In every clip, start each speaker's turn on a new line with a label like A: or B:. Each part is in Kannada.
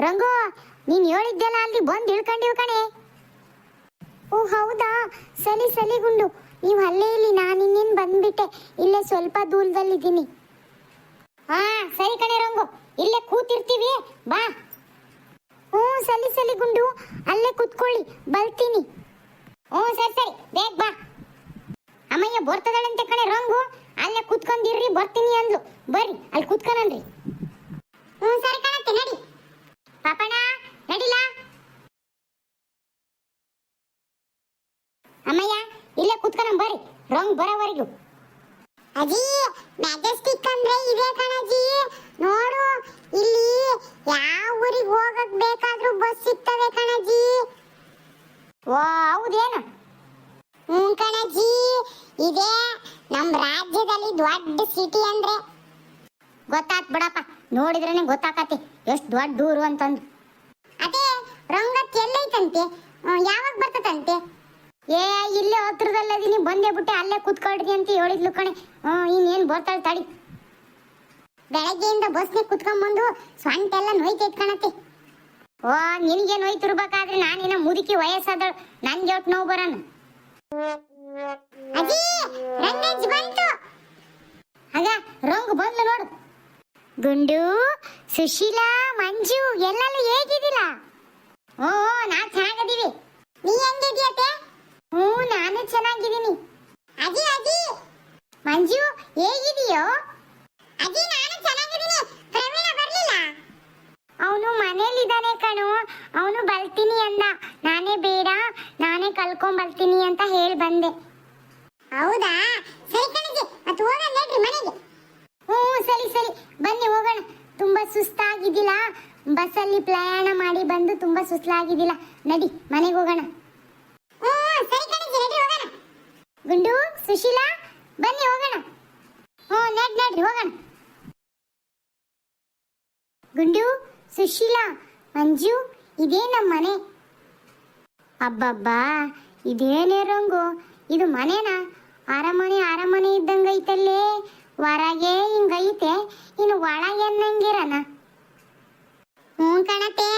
A: ರಂಗು, ನೀನ್ ಹೇಳಿದ್ದೆಲ್ಲ ಅಲ್ಲಿ ಬಂದು ಇಳ್ಕೊಂಡಿವ್ ಕಣೆ. ಓ, ಹೌದಾ? ಸಲಿ ಸಲಿ ಗುಂಡು. ನೀವು ಅಲ್ಲೇ ಇಲ್ಲಿ ನಾನು ಇನ್ನೇನು ಬಂದ್ಬಿಟ್ಟೆ. ಇಲ್ಲೇ ಸ್ವಲ್ಪ ದೂರದಲ್ಲಿದ್ದೀನಿ. ಹಾ, ಸರಿ ಕಣೆ ರಂಗು. ಇಲ್ಲೇ ಕೂತಿರ್ತೀವಿ. ಬಾ. ಹ್ಞೂ ಸಲಿ ಸಲಿ ಗುಂಡು. ಅಲ್ಲೇ ಕೂತ್ಕೊಳ್ಳಿ. ಬರ್ತೀನಿ. ಹ್ಞೂ, ಸರಿ ಸರಿ. ಬೇಗ ಬಾ. ಅಮ್ಮಯ್ಯ ಬರ್ತದಳಂತೆ ಕಣೆ ರಂಗು. ಅಲ್ಲೇ ಕೂತ್ಕೊಂಡಿರ್ರಿ, ಬರ್ತೀನಿ ಅಂದ್ಲು. ಬರ್ರಿ, ಅಲ್ಲಿ ಕೂತ್ಕೊಂಡ್ರಿ ಹ್ಞೂ, ಸರಿ ಕಣತ್ತೆ ನಡಿ. ಪಾಪಣ್ಣ ನಡಿಲ. ಅಮ್ಮಯ್ಯ ಇಲ್ಲೇ ಕೂತ್ಕೊನ ಬರ್ರಿ. ರಂಗ್ ಬರೋವರೆಗೂ. ಅಜ್ಜಿ ಮ್ಯಾಜೆಸ್ಟಿಕ್ ಅಂದ್ರೆ ಇದೆ ಕಣಜ್ಜಿ ನೋಡು ಇಲ್ಲಿ ಯಾವ ಊರಿಗೆ ಹೋಗಕ್ ಬೇಕಾದ್ರೂ ಬಸ್ ಸಿಗ್ತವೆ ಕಣಜ್ಜಿ ಓ ಹೌದೇನು ಹ್ಞೂ ಕಣಜ್ಜಿ ಇದೇ ನಮ್ಮ ರಾಜ್ಯದಲ್ಲಿ ದೊಡ್ಡ ಸಿಟಿ ಅಂದ್ರೆ. ಗೊತ್ತಾತ್ ಬಿಡಪ್ಪ ನೋಡಿದ್ರೇನೆ ಗೊತ್ತಾಕತಿ. ಎಷ್ಟು ದೊಡ್ಡ ದೂರು ಅಂತಂದು. ಅದೇ ರಂಗತ್ ಎಲ್ಲೈತಂತೆ? ಯಾವಾಗ ಬರ್ತದಂತೆ ಏ ಇಲ್ಲೇ ಹತ್ರದಲ್ಲದೀನಿ ಬಂದೇ ಬಿಟ್ಟೆ ಅಲ್ಲೇ ಕುತ್ಕೊಳ್ರಿ ಅಂತ ಹೇಳಿದ್ಲು ಕಣೆ. ಇನ್ನೇನು ಬರ್ತಾಳೆ ತಡಿ. ಬೆಳಗ್ಗೆಯಿಂದ ಬಸ್ನೇ ಕುತ್ಕೊಂಡ್ಬಂದು ಸ್ವಂಟ ಎಲ್ಲ ನೋಯ್ತೈತ್ ಕಣತ್ತೆ ಓ ನಿನಗೆ ನೋಯ್ತಿರ್ಬೇಕಾದ್ರೆ ನಾನೇನ ಮುದುಕಿ ವಯಸ್ಸಾದಳು. ನನ್ಗೆ ಒಟ್ಟು ನೋವು ಬರೋಣ ಅಜ್ಜಿ ರಂಗಜ್ಜಿ ಬಂತು. ಆಗ ರಂಗು ಬಂದ್ಲು ನೋಡು. ಗುಂಡು ಸುಶೀಲಾ, ಮಂಜು ಎಲ್ಲೆಲ್ಲ ಹೇಗಿದ್ದೀರಾ? ಓ ನಾ ಚೆನ್ನಾಗಿದ್ದೀವಿ. ನೀ ಹೆಂಗಿದ್ಯತೆ ಹ್ಞೂ, ನಾನು ಚೆನ್ನಾಗಿದ್ದೀನಿ. ಅದಿ ಅದಿ ಮಂಜು ಹೇಗಿದೆಯೋ ಅದಿ ನಾನು ಚೆನ್ನಾಗಿದ್ದೀನಿ. ಪ್ರವೀಣ ಬರಲಿಲ್ಲ? ಅವನು ಮನೇಲಿದ್ದಾನೆ ಕಣು. ಅವನು ಬರ್ತೀನಿ ಅಂದ. ನಾನೇ ಬೇಡ, ನಾನೇ ಕಲ್ಕೊಂಡ್ ಬರ್ತೀನಿ ಅಂತ ಹೇಳಿ ಬಂದೆ. ಹೌದಾ? ಸರಿ ಕಣಜ್ಜಿ ಮತ್ತೆ ಹೋಗೋಣ ಮನೆಗೆ. ಹ್ಞೂ, ಸರಿ ಸರಿ. ಬನ್ನಿ, ಹೋಗೋಣ. ತುಂಬಾ ಸುಸ್ತಾಗಿದ್ದಿಲ್ಲ ಬಸ್ಸಲ್ಲಿ ಪ್ರಯಾಣ ಮಾಡಿ ಬಂದು ತುಂಬಾ ಸುಸ್ತಾಗಿದ್ದಿಲ್ಲ ನಡಿ, ಮನೆಗೆ ಹೋಗೋಣ. ಗುಂಡು, ಸುಶೀಲಾ, ಬನ್ನಿ, ಹೋಗೋಣ. ಹ್ಞೂ, ನಡ್ ನಡ್ರಿ ಹೋಗೋಣ. ಗುಂಡು, ಸುಶೀಲಾ, ಮಂಜು, ಇದೇ ನಮ್ಮ ಮನೆ. ಅಬ್ಬಬ್ಬಾ, ಇದೇನೇ ರಂಗು. ಇದು ಮನೆನಾ? ಅರಮನೆ ಅರಮನೆ ಇದ್ದಂಗೈತಲ್ಲೇ. ಹೊರಗೆ ಹಿಂಗೈತೆ, ಇನ್ನು ಒಳಗೆ ಅನ್ನಂಗಿರನ ಹ್ಞೂ ಕಣತೆ,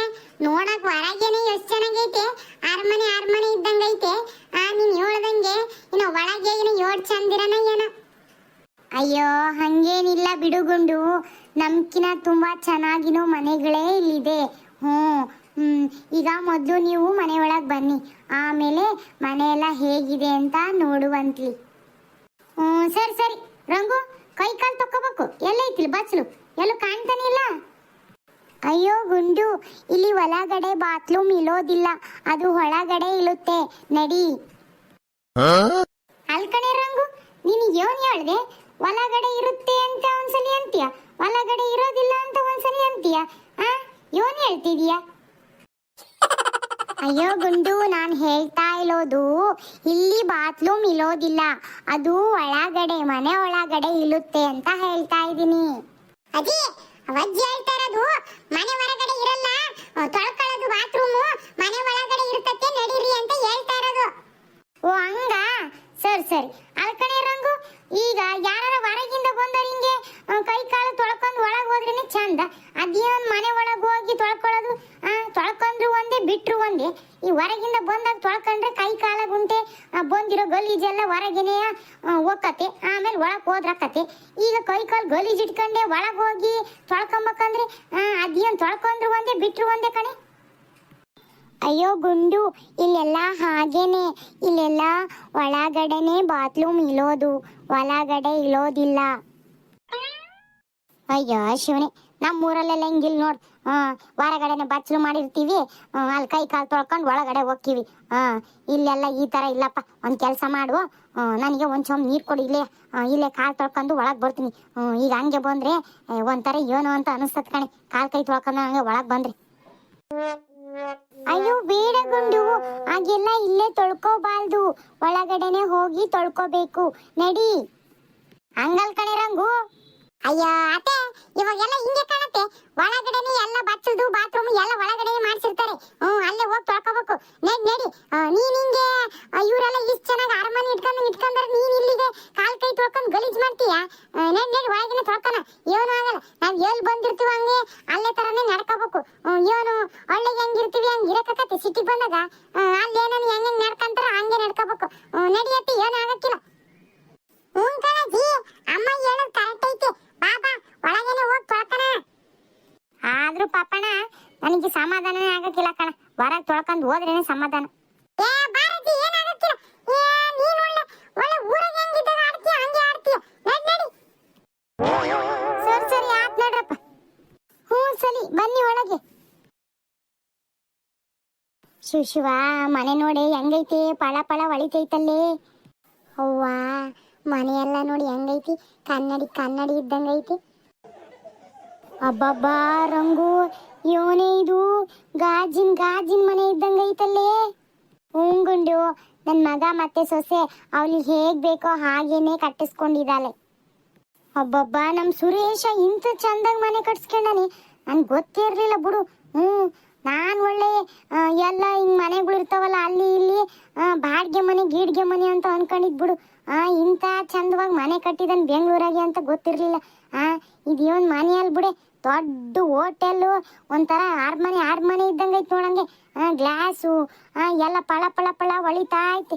A: ನೋಡಕ್ ಹೊರಗೇನೆ ಎಷ್ಟು ಚೆನ್ನಾಗೈತೆ, ಅರಮನೆ ಅರಮನೆ ಇದ್ದಂಗೈತೆ, ಆ ನೀನ್ ಹೇಳ್ದಂಗೆ, ಇನ್ನು ಒಳಗೆ ಇನ್ನು ಏಟ್ ಚಂದಿರನ ಏನೋ? ಅಯ್ಯೋ, ಹಂಗೇನಿಲ್ಲ ಬಿಡುಗುಂಡು ನಮ್ಕಿನ ತುಂಬಾ ಚೆನ್ನಾಗಿನೋ ಮನೆಗಳೇ ಇಲ್ಲಿದೆ. ಹ್ಞೂ ಈಗ ಮೊದಲು ನೀವು ಮನೆ ಒಳಗೆ ಬನ್ನಿ, ಆಮೇಲೆ ಮನೆ ಎಲ್ಲ ಹೇಗಿದೆ ಅಂತ ನೋಡುವಂತ್ಲಿ. ಹ್ಞೂ, ಸರಿ ಸರಿ, ರಂಗು. ಕೈ ಕಾಲು ತಕ್ಕೋಬೇಕು ಎಲ್ಲೈತಿಲ್ ಬಚ್ಚಲು ಎಲ್ಲೂ ಕಾಣ್ತಾನೆ ಇಲ್ಲ ಅಯ್ಯೋ ಗುಂಡು ಇಲ್ಲಿ ಒಳಗಡೆ ಬಾತ್ರೂಮ್ ಇಲ್ಲೋದಿಲ್ಲ ಅದು ಒಳಗಡೆ ಇಳುತ್ತೆ. ನಡಿ. ಅಲ್ಕಣೆ ರಂಗು ನೀನು ಏನ್ ಹೇಳ್ದೆ? ಒಳಗಡೆ ಇರುತ್ತೆ ಅಂತ ಒಂದ್ಸಲಿ ಅಂತೀಯ? ಒಳಗಡೆ ಇರೋದಿಲ್ಲ ಅಂತ ಒಂದ್ಸಲಿ ಅಂತೀಯ? ಆ? ಏನ್ ಹೇಳ್ತಿದೀಯ? ಅಯ್ಯೋ ಗುಂಡು, ನಾನು ಹೇಳ್ತಾ ಇರೋದು, ಇಲ್ಲಿ ಬಾತ್ರೂಮ್ ಇರೋದಿಲ್ಲ. ಅದು ಒಳಗಡೆ, ಮನೆ ಒಳಗಡೆ ಇಳುತ್ತೆ ಅಂತ ಹೇಳ್ತಾ ಇದ್ದೀನಿ. ಅದೇ ಅವಜ್ಜಿ ಹೇಳ್ತಾ ಇರೋದು, ಮನೆ ಹೊರಗಡೆ ಇರಲ್ಲ. ತೊಳ್ಕೊಳ್ಳೋದು ಬಾತ್ರೂಮ್ ಮನೆ ಒಳಗಡೆ ಇರ್ತತೆ, ನಡೀರಿ ಅಂತ ಹೇಳ್ತಾ ಇರೋದು. ಓ, ಹಂಗ? ಸರಿ ಸರಿ. ಅಲ್ಕಣೆ ರಂಗು ಈಗ ಯಾರ ಹೊರಗಿಂದ ಬಂದವ್ರು ಹಿಂಗೆ ಕೈ ಕಾಲು ತೊಳ್ಕೊಂಡು ಒಳಗೆ ಹೋದ್ರೇನೆ ಚಂದ. ಅದೇನ್ ಮನೆ ಒಳಗೆ ಹೋಗಿ ತೊಳ್ಕೊಳ್ಳೋದು? ತೊಳ್ಕೊಂಡ್ರು ಒಂದೇ, ಬಿಟ್ರು ಒಂದೇ. ಈ ಹೊರಗಿಂದ ಬಂದಾಗ ತೊಳ್ಕೊಂಡ್ರೆ ಕೈ ಕಾಲ ಗುಂಟೆ ಬಂದಿರೋ ಗಲೀಜೆಲ್ಲ ಹೊರಗೇನೆ ಹೋಗತ್ತೆ ಆಮೇಲೆ ಒಳಗೆ ಹೋದ್ರಕ್ಕತ್ತೆ ಈಗ ಕೈ ಕಾಲು ಗಲೀಜ್ ಇಟ್ಕೊಂಡೆ ಒಳಗೆ ಹೋಗಿ ತೊಳ್ಕೊಂಬೇಕಂದ್ರೆ ಅದೇನ್ ತೊಳ್ಕೊಂಡ್ರು ಒಂದೇ, ಬಿಟ್ರು ಒಂದೇ ಕಣೆ? ಅಯ್ಯೋ ಗುಂಡು, ಇಲ್ಲೆಲ್ಲ ಹಾಗೇನೆ, ಇಲ್ಲೆಲ್ಲ ಒಳಗಡೆನೆ ಬಾತ್ರೂಮ್ ಇಲ್ಲೋದು ಒಳಗಡೆ ಇಲ್ಲೋದಿಲ್ಲ ಅಯ್ಯೋ ಶಿವನೇ ನಮ್ಮ ಊರಲ್ಲೆಲ್ಲ ಹಿಂಗಿಲ್ ನೋಡ್ ಹೊರಗಡೆನೆ ಬಚ್ಚಲು ಮಾಡಿರ್ತೀವಿ ಅಲ್ಲಿ ಕೈ ಕಾಲು ತೊಳ್ಕೊಂಡು ಒಳಗಡೆ ಹೋಗ್ತೀವಿ. ಇಲ್ಲೆಲ್ಲ ಈ ತರ ಇಲ್ಲಪ್ಪ, ಒಂದ್ ಕೆಲಸ ಮಾಡು ನನಗೆ ಒಂದ್ ಚೊಂಬ್ ನೀರು ಕೊಡಿ, ಇಲ್ಲೇ ಇಲ್ಲೇ ಕಾಲು ತೊಳ್ಕೊಂಡು ಒಳಗೆ ಬರ್ತೀನಿ. ಈಗ ಹಂಗೆ ಬಂದ್ರೆ ಒಂಥರ ಏನೋ ಅಂತ ಅನಿಸ್ತದ ಕಣೆ, ಕಾಲ್ ಕೈ ತೊಳ್ಕೊಂಡು ಹಂಗೆ ಒಳಗೆ ಬಂದ್ರೆ. ಅಯ್ಯೋ, ಬೇಡ ಗುಂಡು. ಹಾಗೆಲ್ಲ ಇಲ್ಲೇ ತೊಳ್ಕೋಬಾರ್ದು. ಒಳಗಡೆನೆ ಹೋಗಿ ತೊಳ್ಕೋಬೇಕು. ನಡಿ. ಹಂಗಲ್ ಕಡೆ ರಂಗು. ಅಯ್ಯೋ, ಅತ್ತೆ, ಇವಾಗೆಲ್ಲ ಹಿಂಗೆ ಕಾಣತ್ತೆ. ಒಳಗಡೆನೆ ಎಲ್ಲ ಬಚ್ಚಲ್ದು ಬಾತ್ರೂಮ್ ಎಲ್ಲ ಒಳಗಡೆ ಮಾಡ್ಸಿರ್ತಾರೆ ಹ್ಮ್ ಅಲ್ಲೇ ಹೋಗಿ ತೊಳ್ಕೋಬೇಕು ನಡಿ ನಡಿ ಆ, ನೀನ್ ಹಿಂಗೆ ಆ, ಇವರೆಲ್ಲ ಇಷ್ಟು ಚೆನ್ನಾಗಿ ಅರಮನೆ ಇಟ್ಕೊಂಡು ಇಟ್ಕೊಂಡ್ರೆ ನೀನ್ ಇಲ್ಲಿಗೆ ಕಾಲ್ ಕೈ ತೊಳ್ಕೊಂಡು ಗಲೀಜ್ ಮಾಡ್ತೀಯ ಆ, ನಡಿ ನಡಿ ಒಳಗಿನ ತೊಳ್ಕೊನ ಏನೂ ಆಗಲ್ಲ ನಾವ್ ಎಲ್ಲಿ ಬಂದಿರ್ತೀವಿ ಹಂಗೆ ಅಲ್ಲೇ ತರನೇ ನಡ್ಕೋಬೇಕು ಏನು ಒಳ್ಳೆಗೆ ಹೆಂಗಿರ್ತೀವಿ ಹಂಗೆ ಇರಕತ್ತೆ ಸಿಟಿಗೆ ಬಂದಾಗ ಆ, ಅಲ್ಲಿ ಏನೋ ಹೆಂಗ್ ಹೆಂಗ್ ನಡ್ಕಂತಾರ ಹಂಗೆ ನಡ್ಕೋಬೇಕು ನಡಿಯತ್ತೆ ಏನು ಆಗಕ್ಕಿಲ್ಲ ಹ್ಞೂ ಕಣಜ್ಜಿ ಅಮ್ಮ ಹೇಳೋದು ಕರೆಕ್ಟ್ ಐತೆ ಬಾಬಾ ಒಳಗೇನೆ ಹೋಗಿ ತೊಳ್ಕಣ ಆದ್ರೂ ಪಾಪಣ ನನಗೆ ಸಮಾಧಾನನೇ ಆಗಕ್ಕಿಲ್ಲ ಕಣ ಹೊರಗೆ ತೊಳ್ಕೊಂಡು ಹೋದ್ರೇನೆ ಸಮಾಧಾನ ಶಿವ ಮನೆ ನೋಡಿ ಹೆಂಗೈತಿ? ಪಳ ಪಳ ಹೊಳಿತೈತಲ್ಲೇ ಅವ್ವ, ಮನೆಯೆಲ್ಲ ನೋಡಿ ಹೆಂಗೈತಿ? ಕನ್ನಡಿ ಕನ್ನಡಿ ಇದ್ದಂಗೈತಿ. ಅಬ್ಬಬ್ಬಾ, ರಂಗು ಇವನೇ ಇದು. ಗಾಜಿನ ಗಾಜಿನ ಮನೆ ಇದ್ದಂಗೈತಲ್ಲೇ. ಹೂಂಗುಂಡು ನನ್ನ ಮಗ ಮತ್ತೆ ಸೊಸೆ ಅವಳಿಗೆ ಹೇಗ್ ಬೇಕೋ ಹಾಗೇನೆ ಕಟ್ಟಿಸ್ಕೊಂಡಿದ್ದಾಳೆ. ಅಬ್ಬಬ್ಬ, ನಮ್ ಸುರೇಶ ಇಂಥ ಚಂದಾಗ ಮನೆ ಕಟ್ಸ್ಕೊಂಡಾನೆ. ಗೊತ್ತೇ ಇರ್ಲಿಲ್ಲ ಬಿಡು. ಹ್ಮ್ ನಾನ್ ಒಳ್ಳೆ ಎಲ್ಲ ಹಿಂಗೆ ಮನೆಗಳು ಇರ್ತಾವಲ್ಲ, ಅಲ್ಲಿ ಇಲ್ಲಿ ಬಾಡ್ಗೆ ಮನೆ, ಗೀಡ್ಗೆ ಮನೆ ಅಂತ ಅನ್ಕೊಂಡಿದ್ ಬಿಡು. ಇಂಥ ಚಂದವಾಗಿ ಮನೆ ಕಟ್ಟಿದನ್ ಬೆಂಗಳೂರಾಗೆ ಅಂತ ಗೊತ್ತಿರಲಿಲ್ಲ. ಆ ಒಂದು ಮನೆ ಅಲ್ಲಿ ಬಿಡೆ, ದೊಡ್ಡ ಹೋಟೆಲ್ಲು, ಒಂಥರ ಆರ್ಮನೆ ಆರ್ಮನೆ ಇದ್ದಂಗೆ ಐತೆ ನೋಡಂಗೆ ಆ, ಗ್ಲಾಸು ಎಲ್ಲ ಪಳ ಪಳ ಪಳ ಹೊಳಿತಾ ಐತೆ.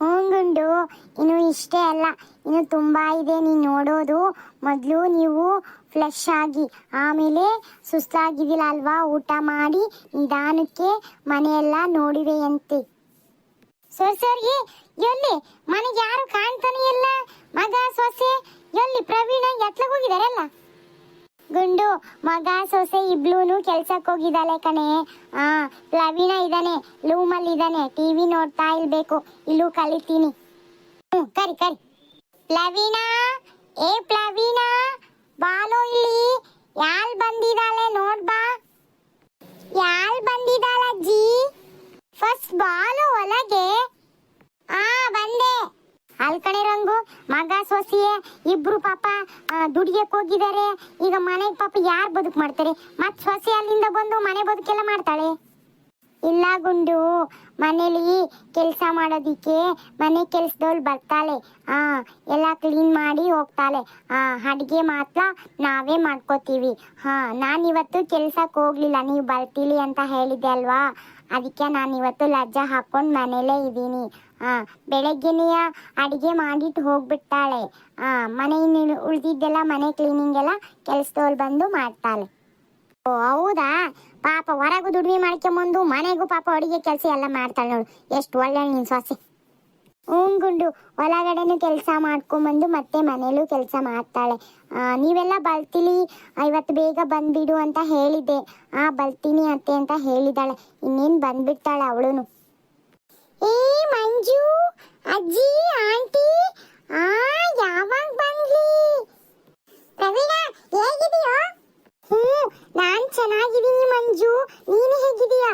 A: ಹೂಂಗುಂಡು ಇನ್ನು ಇಷ್ಟೇ ಅಲ್ಲ, ಇನ್ನು ತುಂಬಾ ಇದೆ ನೀನು ನೋಡೋದು. ಮೊದಲು ನೀವು ಫ್ಲೆಶ್ ಆಗಿ, ಆಮೇಲೆ ಸುಸ್ತಾಗಿದ್ದಿಲ್ಲ ಅಲ್ವಾ? ಊಟ ಮಾಡಿ, ನಿಧಾನಕ್ಕೆ ಮನೆಯೆಲ್ಲ ನೋಡಿವೆಯಂತೆ. ಸರ್ ಸರ್ಗೆ ಎಲ್ಲಿ? ಮನೆಗೆ ಯಾರು ಕಾಣ್ತಾನೆ ಇಲ್ಲ? ಮಗ, ಸೊಸೆ, ಎಲ್ಲಿ? ಪ್ರವೀಣ ಎತ್ಲಾಗ ಹೋಗಿದಾರಲ್ಲ ಗುಂಡು, ಮಗ, ಸೊಸೆ ಇಬ್ಳೂನು ಕೆಲ್ಸಕ್ಕೆ ಹೋಗಿದ್ದಾಳೆ ಕಣೆ. ಆ ಇದಾನೆ ಇದ್ದಾನೆ ಲೂಮಲ್ಲಿ ಇದ್ದಾನೆ ಟಿವಿ ನೋಡ್ತಾ ಇರ್ಬೇಕು. ಇಲ್ಲೂ ಕಲಿತೀನಿ. ಹ್ಞೂ ಕರಿ ಕರಿ. ಪ್ಲವೀನ ಏ ಪ್ಲವೀನ ಬಾಲೋ ಇಲ್ಲಿ. ಯಾಲ್ ಬಂದಿದ್ದಾಳೆ ನೋಡ್ ಬಾ. ಯಾಲ್ ಬಂದಿದ್ದಾಳಜ್ಜಿ? ಫಸ್ಟ್ ಬಾಲು ಒಳಗೆ. ಆ, ಬಂದೆ. ಅಲ್ ಕಣೆ ರಂಗು, ಮಗ, ಸೊಸಿಯೇ, ಇಬ್ರು ಪಾಪ ದುಡಿಯಕ್ ಹೋಗಿದ್ದಾರೆ. ಈಗ ಮನೆಗೆ ಪಾಪ ಯಾರು ಬದುಕು ಮಾಡ್ತಾರೆ? ಮತ್ತೆ ಸೊಸೆ ಅಲ್ಲಿಂದ ಬಂದು ಮನೆ ಬದುಕೆಲ್ಲ ಮಾಡ್ತಾಳೆ? ಇಲ್ಲ ಗುಂಡು, ಮನೇಲಿ ಕೆಲಸ ಮಾಡೋದಿಕ್ಕೆ ಮನೆ ಕೆಲಸದವ್ಳು ಬರ್ತಾಳೆ. ಆ, ಎಲ್ಲ ಕ್ಲೀನ್ ಮಾಡಿ ಹೋಗ್ತಾಳೆ. ಆ, ಅಡುಗೆ ಮಾತ್ರ ನಾವೇ ಮಾಡ್ಕೋತೀವಿ. ಹಾ ನಾನು ಇವತ್ತು ಕೆಲ್ಸಕ್ಕೆ ಹೋಗ್ಲಿಲ್ಲ. ನೀವು ಬರ್ತೀಲಿ ಅಂತ ಹೇಳಿದ್ದೆ ಅಲ್ವಾ? ಅದಕ್ಕೆ ನಾನು ಇವತ್ತು ಲಜ್ಜಾ ಹಾಕೊಂಡು ಮನೇಲೇ ಇದ್ದೀನಿ. ಆ, ಬೆಳಗ್ಗೆನೆಯ ಅಡುಗೆ ಮಾಡಿಟ್ಟು ಹೋಗ್ಬಿಡ್ತಾಳೆ ಆ, ಮನೆಯಿಂದ ಉಳಿದಿದ್ದೆಲ್ಲ ಮನೆ ಕ್ಲೀನಿಂಗ್ ಎಲ್ಲ ಕೆಲ್ಸದವಳು ಬಂದು ಮಾಡ್ತಾಳೆ. ಓ, ಹೌದಾ? ಪಾಪ ಹೊರಗೂ ದುಡಿಮೆ ಮಾಡ್ಕೊಂಬಂದು ಮನೆಗೂ ಪಾಪ ಅಡಿಗೆ ಕೆಲಸ ಎಲ್ಲ ಮಾಡ್ತಾಳೆ ನೋಡು. ಎಷ್ಟು ಒಳ್ಳೆ ನಿನ್ ಸೊಸೆ. ಗುಂಡು ಒಳಗಡೆನು ಕೆಲಸ ಮಾಡ್ಕೊಂಬಂದು ಮತ್ತೆ ಮನೇಲೂ ಕೆಲಸ ಮಾಡ್ತಾಳೆ. ನೀವೆಲ್ಲ ಬರ್ತೀಲಿ ಇವತ್ತು ಬೇಗ ಬಂದ್ಬಿಡು ಅಂತ ಹೇಳಿದ್ದೆ. ಆ, ಬಲ್ತೀನಿ ಅತ್ತೆ ಅಂತ ಹೇಳಿದಾಳೆ. ಇನ್ನೇನು ಬಂದ್ಬಿಡ್ತಾಳೆ ಅವಳುನು. ಏ, ಮಂಜು, ಅಜ್ಜಿ, ಆಂಟಿ, ಆ ಯಾವಾಗ ಬಂದ್ಲಿ ಪ್ರವೀಣ ಹೇಗಿದೆಯೋ ಹ್ಞೂ ನಾನ್ ಚೆನ್ನಾಗಿದ್ದೀನಿ ಮಂಜು ನೀನು ಹೇಗಿದೀಯಾ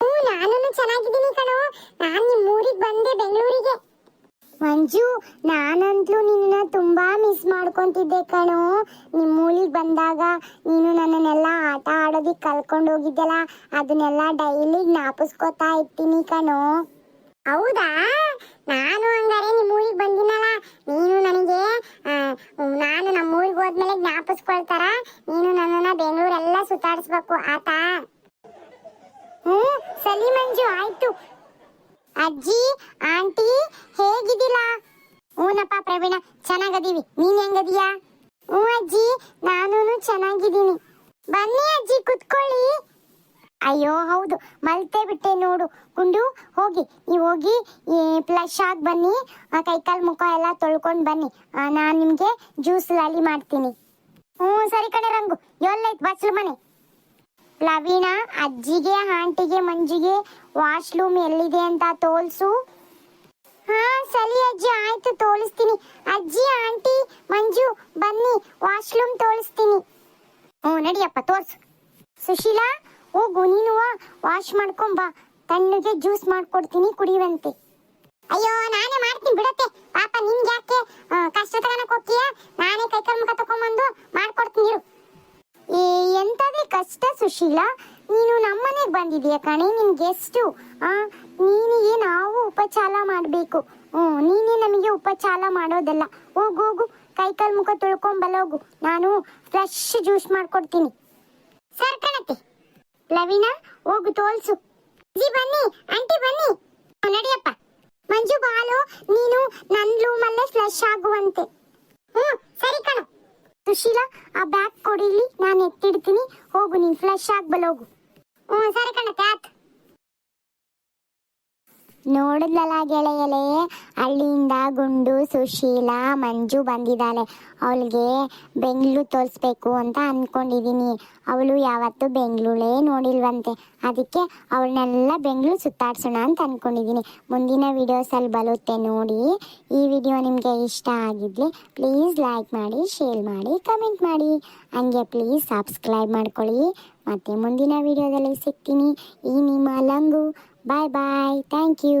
A: ಹ್ಞೂ ನಾನು ಚೆನ್ನಾಗಿದ್ದೀನಿ ಕಣೋ ನಾನ್ ನಿಮ್ಮ ಊರಿಗೆ ಬಂದೆ ಬೆಂಗಳೂರಿಗೆ ಮಂಜು ನಾನಂತಲೂ ನಿನ್ನ ತುಂಬಾ ಮಾಡ್ಕೊಂತಿದ್ದೆ ಕಣೋ. ನಿಮ್ಮ ಮೂಲಿಗೆ ಬಂದಾಗ ನೀನು ನನ್ನನ್ನೆಲ್ಲ ಆಟ ಆಡೋದಿಕ್ ಕಲ್ಕೊಂಡು ಹೋಗಿದ್ದೆಲ್ಲ ಅದನ್ನೆಲ್ಲ ಡೈಲಿ ಜ್ಞಾಪಿಸ್ಕೋತಾ ಇರ್ತೀನಿ ಕಣೋ. ಹೌದಾ? ನಾನು ಹಂಗಾರೆ ನಿಮ್ಮ ಊರಿಗೆ ಬಂದಿನಲ್ಲ, ನೀನು ನನಗೆ ನಾನು ನಮ್ಮ ಊರಿಗೆ ಹೋದ್ಮೇಲೆ ಜ್ಞಾಪಿಸ್ಕೊಳ್ತಾರ ನೀನು ನನ್ನನ್ನ ಬೆಂಗಳೂರೆಲ್ಲ ಸುತ್ತಾಡಿಸ್ಬೇಕು, ಆತ? ಹ್ಞೂ ಸಲಿ ಮಂಜು, ಆಯ್ತು. ಅಜ್ಜಿ ಪ್ರವೀಣ ಚೆನ್ನಾಗದೀವಿ. ನೀನ್ ಹೆಂಗದೀಯಾ? ಹ್ಞೂ ಅಜ್ಜಿ, ನಾನೂನು ಚೆನ್ನಾಗಿದ್ದೀನಿ. ಬನ್ನಿ ಅಜ್ಜಿ, ಕುತ್ಕೊಳ್ಳಿ. ಅಯ್ಯೋ, ಹೌದು. ಮಲ್ತೆ ಬಿಟ್ಟೆ ನೋಡು. ಗುಂಡು, ಹೋಗಿ. ನೀವು ಹೋಗಿ ಫ್ಲಶ್ ಆಗಿ ಬನ್ನಿ. ಕೈಕಾಲು ಮುಖ ಎಲ್ಲ ತೊಳ್ಕೊಂಡು ಬನ್ನಿ. ನಾನು ನಿಮಗೆ ಜ್ಯೂಸ್ ಲಾಲಿ ಮಾಡ್ತೀನಿ. ಹ್ಞೂ, ಸರಿ ಕಣೆ ರಂಗು. ಎಲ್ಲೈತ್, ಬಸ್ಲು ಮನೆ. ಲವೀಣ ಅಜ್ಜಿಗೆ, ಆಂಟಿಗೆ, ಮಂಜಿಗೆ ವಾಶ್ರೂಮ್ ಎಲ್ಲಿದೆ ಅಂತ ತೋಲ್ಸು. ಹಾ, ಸರಿ ಅಜ್ಜಿ, ಆಯ್ತು ತೋರಿಸ್ತೀನಿ ಅಜ್ಜಿ, ಆಂಟಿ, ಮಂಜು, ಬನ್ನಿ, ವಾಶ್ರೂಮ್ ತೋರಿಸ್ತೀನಿ ಓ ನಡಿಯಪ್ಪ, ತೋರ್ಸು. ಸುಶೀಲಾ, ಹೋಗು, ನೀನು ವಾಶ್ ಮಾಡ್ಕೊಂಬಾ ತಣ್ಣಗೆ ಜ್ಯೂಸ್ ಮಾಡ್ಕೊಡ್ತೀನಿ, ಕುಡಿಯುವಂತೆ. ಅಯ್ಯೋ, ನಾನೇ ಮಾಡ್ತೀನಿ, ಬಿಡತ್ತೆ. ಪಾಪ, ನಿನ್ಗೆ ಯಾಕೆ? ಕಷ್ಟ ತಗೋಣಕ್ ಹೋಗ್ತೀಯ? ನಾನೇ ಕೈಕಾಲ್ ಮುಖ ತಕೊಂಬಂದು ಮಾಡ್ಕೊಡ್ತೀನಿ, ಇರು. ಏ ಎಂತದೇ ಕಷ್ಟ ಸುಶೀಲಾ. ನೀನು ನಮ್ಮನೆಗೆ ಬಂದಿದೀಯ ಕಣೆ? ನಿನ್ ಗೆಸ್ಟು ನೀನಿಗೆ ನಾವು ಉಪಚಾರ ಮಾಡಬೇಕು. ಹ್ಞೂ, ನೀನೇ ನಮಗೆ ಉಪಚಾರ ಮಾಡೋದಲ್ಲ. ಹೋಗು ಹೋಗು ಕೈಕಾಲ್ ಮುಖ ತೊಳ್ಕೊಂಬಲೋಗು ನಾನು ಫ್ರೆಶ್ ಜ್ಯೂಸ್ ಮಾಡ್ಕೊಡ್ತೀನಿ. ಸರ್ ಕಣತೆ ಲವಿನಾ ಹೋಗು, ತೋಲ್ಸು. ಜಿ ಬನ್ನಿ, ಆಂಟಿ, ಬನ್ನಿ. ನಡಿಯಪ್ಪ. ಮಂಜು, ಬಾಲು, ನೀನು ನನ್ನ ರೂಮಲ್ಲೇ ಫ್ಲಶ್ ಆಗುವಂತೆ. ಹ್ಞೂ, ಸರಿ, ಕಣ. ಸುಶೀಲಾ, ಆ ಬ್ಯಾಗ್ ಕೊಡಿಲಿ, ನಾನು ಎತ್ತಿಡ್ತೀನಿ. ಹೋಗು, ನೀನು ಫ್ಲಶ್ ಆಗ್ಬಲೋಗು ಹೋಗು. ಹ್ಮ್ ಸರಿ ಕಣತೆ ತ್ಯಾತ್ ನೋಡಿದ್ಲಲ್ಲ ಗೆಳೆಯಲೆ? ಹಳ್ಳಿಯಿಂದ ಗುಂಡು, ಸುಶೀಲಾ, ಮಂಜು ಬಂದಿದ್ದಾಳೆ. ಅವಳಿಗೆ ಬೆಂಗಳೂರು ತೋರಿಸ್ಬೇಕು ಅಂತ ಅಂದ್ಕೊಂಡಿದ್ದೀನಿ ಅವಳು ಯಾವತ್ತೂ ಬೆಂಗಳೂರೇ ನೋಡಿಲ್ವಂತೆ. ಅದಕ್ಕೆ ಅವಳನ್ನೆಲ್ಲ ಬೆಂಗಳೂರು ಸುತ್ತಾಡ್ಸೋಣ ಅಂತ ಅಂದ್ಕೊಂಡಿದ್ದೀನಿ ಮುಂದಿನ ವಿಡಿಯೋಸಲ್ಲಿ ಬರುತ್ತೆ ನೋಡಿ. ಈ ವಿಡಿಯೋ ನಿಮಗೆ ಇಷ್ಟ ಆಗಿದ್ರೆ ಪ್ಲೀಸ್ ಲೈಕ್ ಮಾಡಿ ಶೇರ್ ಮಾಡಿ ಕಮೆಂಟ್ ಮಾಡಿ. ಹಂಗೆ ಪ್ಲೀಸ್ ಸಬ್ಸ್ಕ್ರೈಬ್ ಮಾಡ್ಕೊಳ್ಳಿ. ಮತ್ತೆ ಮುಂದಿನ ವಿಡಿಯೋದಲ್ಲಿ ಸಿಗ್ತೀನಿ. ಈ ನಿಮ್ಮ ಲಂಗು. ಬಾಯ್ ಬಾಯ್ ಥ್ಯಾಂಕ್ ಯು